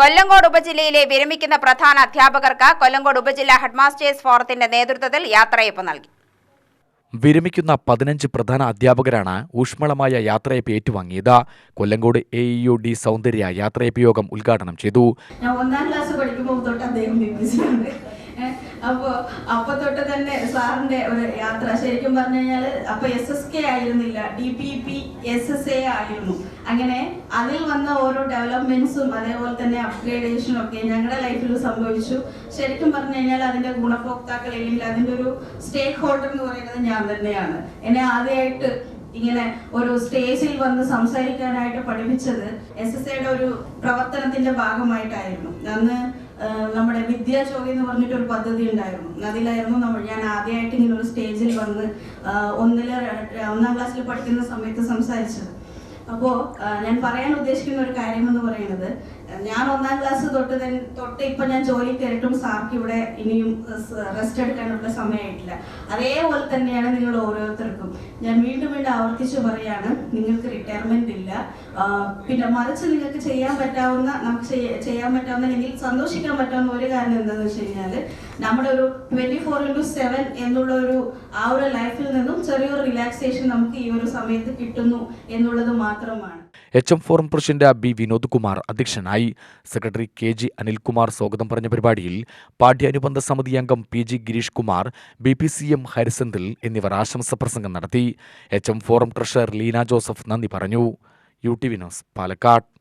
കൊല്ലങ്കോട് ഉപജില്ലയിലെ വിരമിക്കുന്ന പ്രധാന അധ്യാപകർക്ക് കൊല്ലങ്കോട് ഉപജില്ലാ ഹെഡ്മാസ്റ്റേഴ്സ് ഫോറത്തിന്റെ നേതൃത്വത്തിൽ യാത്രയപ്പ് നൽകി. വിരമിക്കുന്ന പതിനഞ്ച് പ്രധാന അധ്യാപകരാണ് ഊഷ്മളമായ യാത്രയപ്പ് ഏറ്റുവാങ്ങിയത്. Kollengode A E U D സൗന്ദര്യ യാത്രയപ്പ് യോഗം ഉദ്ഘാടനം ചെയ്തു. ഞാൻ ഒന്നാം ക്ലാസ് പഠിക്കുമ്പോൾ തൊട്ട് അദ്ദേഹം അപ്പോൾ അപ്പൊ തൊട്ട് തന്നെ സാറിന്റെ ഒരു യാത്ര. ശരിക്കും പറഞ്ഞു കഴിഞ്ഞാൽ അപ്പൊ എസ് എസ് കെ ആയിരുന്നില്ല D P P S S A ആയിരുന്നു. അങ്ങനെ അതിൽ വന്ന ഓരോ ഡെവലപ്മെന്റ്സും അതേപോലെ തന്നെ അപ്ഗ്രേഡേഷനും ഒക്കെ ഞങ്ങളുടെ ലൈഫിൽ സംഭവിച്ചു. ശരിക്കും പറഞ്ഞു കഴിഞ്ഞാൽ അതിന്റെ ഗുണഭോക്താക്കൾ അല്ലെങ്കിൽ അതിന്റെ ഒരു സ്റ്റേക്ക് ഹോൾഡർ എന്ന് പറയുന്നത് ഞാൻ തന്നെയാണ്. എന്നെ ആദ്യമായിട്ട് ഇങ്ങനെ ഒരു സ്റ്റേജിൽ വന്ന് സംസാരിക്കാനായിട്ട് പഠിപ്പിച്ചത് എസ് എസ് എയുടെ ഒരു പ്രവർത്തനത്തിന്റെ ഭാഗമായിട്ടായിരുന്നു. അന്ന് നമ്മുടെ വിദ്യാചോഗി എന്ന് പറഞ്ഞിട്ട് ഒരു പദ്ധതി ഉണ്ടായിരുന്നു. അതിലായിരുന്നു നമ്മൾ ഞാൻ ആദ്യമായിട്ട് ഇങ്ങനെ ഒരു സ്റ്റേജിൽ വന്ന് ഒന്നിൽ ഒന്നാം ക്ലാസ്സിൽ പഠിക്കുന്ന സമയത്ത് സംസാരിച്ചത്. അപ്പോൾ ഞാൻ പറയാൻ ഉദ്ദേശിക്കുന്ന ഒരു കാര്യം എന്ന് പറയുന്നത് ഞാൻ ഒന്നാം ക്ലാസ് തൊട്ട് തന്നെ തൊട്ട് ഇപ്പൊ ഞാൻ ജോലി കയറിയിട്ടും സാർക്ക് ഇവിടെ ഇനിയും റെസ്റ്റ് എടുക്കാനുള്ള സമയമായിട്ടില്ല. അതേപോലെ തന്നെയാണ് നിങ്ങൾ ഓരോരുത്തർക്കും. ഞാൻ വീണ്ടും വീണ്ടും ആവർത്തിച്ചു പറയാണ് നിങ്ങൾക്ക് റിട്ടയർമെന്റ് ഇല്ല. പിന്നെ മറിച്ച് നിങ്ങൾക്ക് ചെയ്യാൻ പറ്റാവുന്ന നമുക്ക് ചെയ്യാൻ പറ്റാവുന്ന അല്ലെങ്കിൽ സന്തോഷിക്കാൻ പറ്റാവുന്ന ഒരു കാരണം എന്താണെന്ന് വെച്ച് കഴിഞ്ഞാൽ നമ്മുടെ ഒരു ട്വന്റി ഫോർ ഇന്റു സെവൻ എന്നുള്ള ഒരു ആ ഒരു ലൈഫിൽ നിന്നും ചെറിയൊരു റിലാക്സേഷൻ നമുക്ക് ഈ ഒരു സമയത്ത് കിട്ടുന്നു എന്നുള്ളത് മാത്രമാണ്. H M forum president B Vinod Kumar അധ്യക്ഷനായി. സെക്രട്ടറി കെ ജി അനിൽകുമാർ സ്വാഗതം പറഞ്ഞ പരിപാടിയിൽ പാഠ്യാനുബന്ധ സമിതി അംഗം P G Girish Kumar B P C M Harisenthil എന്നിവർ ആശംസ പ്രസംഗം നടത്തി. H M forum treasurer Leena Joseph നന്ദി പറഞ്ഞു. U T Vinos Palakkad.